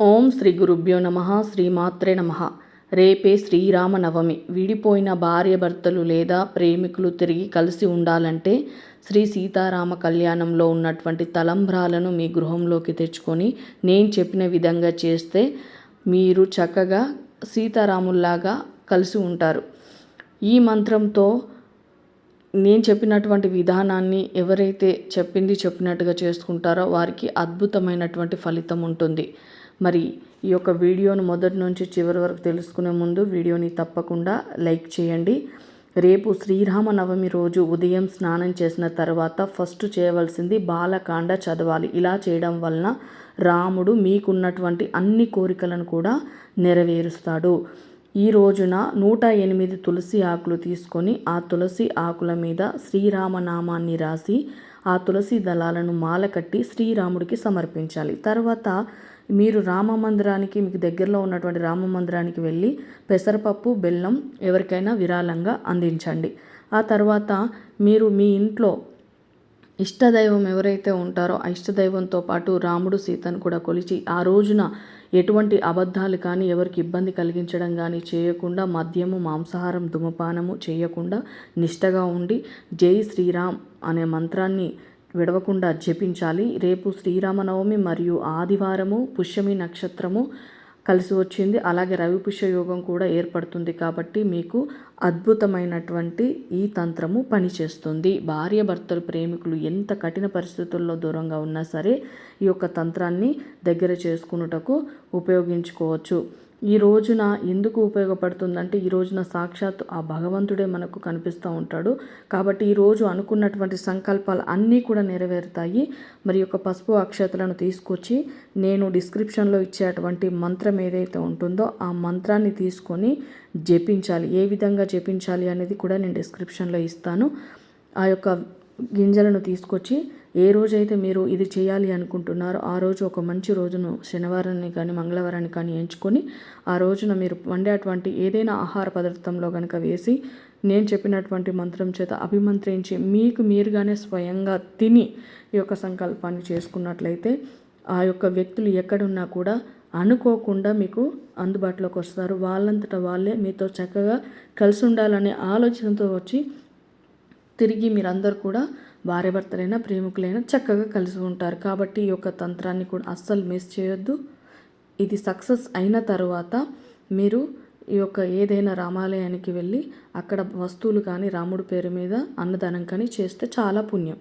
ఓం శ్రీ గురుభ్యో నమ శ్రీమాత్రే నమ. రేపే శ్రీరామనవమి. విడిపోయిన భార్యభర్తలు లేదా ప్రేమికులు తిరిగి కలిసి ఉండాలంటే శ్రీ సీతారామ కళ్యాణంలో ఉన్నటువంటి తలంబ్రాలను మీ గృహంలోకి తెచ్చుకొని నేను చెప్పిన విధంగా చేస్తే మీరు చక్కగా సీతారాముల్లాగా కలిసి ఉంటారు. ఈ మంత్రంతో నేను చెప్పినటువంటి విధానాన్ని ఎవరైతే చెప్పింది చెప్పినట్టుగా చేసుకుంటారో వారికి అద్భుతమైనటువంటి ఫలితం ఉంటుంది. మరి ఈ యొక్క వీడియోను మొదటి నుంచి చివరి వరకు తెలుసుకునే ముందు వీడియోని తప్పకుండా లైక్ చేయండి. రేపు శ్రీరామనవమి రోజు ఉదయం స్నానం చేసిన తర్వాత ఫస్ట్ చేయవలసింది బాలకాండ చదవాలి. ఇలా చేయడం వలన రాముడు మీకున్నటువంటి అన్ని కోరికలను కూడా నెరవేరుస్తాడు. ఈ రోజున నూట ఎనిమిది తులసి ఆకులు తీసుకొని ఆ తులసి ఆకుల మీద శ్రీరామనామాన్ని రాసి ఆ తులసి దళాలను మాల కట్టి శ్రీరాముడికి సమర్పించాలి. తర్వాత మీరు రామ మందిరానికి మీకు దగ్గరలో ఉన్నటువంటి రామ మందిరానికి వెళ్ళి పెసరపప్పు బెల్లం ఎవరికైనా విరాళంగా అందించండి. ఆ తర్వాత మీరు మీ ఇంట్లో ఇష్టదైవం ఎవరైతే ఉంటారో ఆ ఇష్టదైవంతో పాటు రాముడు సీతను కూడా కొలిచి ఆ రోజున ఎటువంటి అబద్ధాలు కానీ ఎవరికి ఇబ్బంది కలిగించడం కానీ చేయకుండా మద్యము మాంసాహారం ధూమపానము చేయకుండా నిష్టగా ఉండి జై శ్రీరామ్ అనే మంత్రాన్ని విడవకుండా జపించాలి. రేపు శ్రీరామనవమి మరియు ఆదివారము పుష్యమి నక్షత్రము కలిసి వచ్చింది. అలాగే రవి పుష్య యోగం కూడా ఏర్పడుతుంది కాబట్టి మీకు అద్భుతమైనటువంటి ఈ తంత్రము పనిచేస్తుంది. భార్య భర్తలు ప్రేమికులు ఎంత కఠిన పరిస్థితుల్లో దూరంగా ఉన్నా సరే ఈ యొక్క తంత్రాన్ని దగ్గర చేసుకున్నటకు ఉపయోగించుకోవచ్చు. ఈ రోజున ఎందుకు ఉపయోగపడుతుందంటే ఈ రోజున సాక్షాత్ ఆ భగవంతుడే మనకు కనిపిస్తూ ఉంటాడు. కాబట్టి ఈరోజు అనుకున్నటువంటి సంకల్పాలు అన్నీ కూడా నెరవేరుతాయి. మరి యొక్క పసుపు అక్షతలను తీసుకొచ్చి నేను డిస్క్రిప్షన్లో ఇచ్చేటువంటి మంత్రం ఏదైతే ఉంటుందో ఆ మంత్రాన్ని తీసుకొని జపించాలి. ఏ విధంగా జపించాలి అనేది కూడా నేను డిస్క్రిప్షన్లో ఇస్తాను. ఆ యొక్క గింజలను తీసుకొచ్చి ఏ రోజైతే మీరు ఇది చేయాలి అనుకుంటున్నారో ఆ రోజు ఒక మంచి రోజును శనివారాన్ని కానీ మంగళవారాన్ని కానీ ఎంచుకొని ఆ రోజున మీరు వండేటువంటి ఏదైనా ఆహార పదార్థంలో కనుక వేసి నేను చెప్పినటువంటి మంత్రం చేత అభిమంత్రించి మీకు మీరుగానే స్వయంగా తిని ఈ యొక్క సంకల్పాన్ని చేసుకున్నట్లయితే ఆ యొక్క వ్యక్తులు ఎక్కడున్నా కూడా అనుకోకుండా మీకు అందుబాటులోకి వస్తారు. వాళ్ళంతటా వాళ్ళే మీతో చక్కగా కలిసి ఉండాలనే ఆలోచనతో వచ్చి తిరిగి మీరందరూ కూడా భార్యాభర్తలైనా ప్రేమికులైనా చక్కగా కలిసి ఉంటారు. కాబట్టి ఈ యొక్క తంత్రాన్ని కూడా అస్సలు మిస్ చేయొద్దు. ఇది సక్సెస్ అయిన తర్వాత మీరు ఈ యొక్క ఏదైనా రామాలయానికి వెళ్ళి అక్కడ వస్తువులు కానీ రాముడి పేరు మీద అన్నదానం కానీ చేస్తే చాలా పుణ్యం.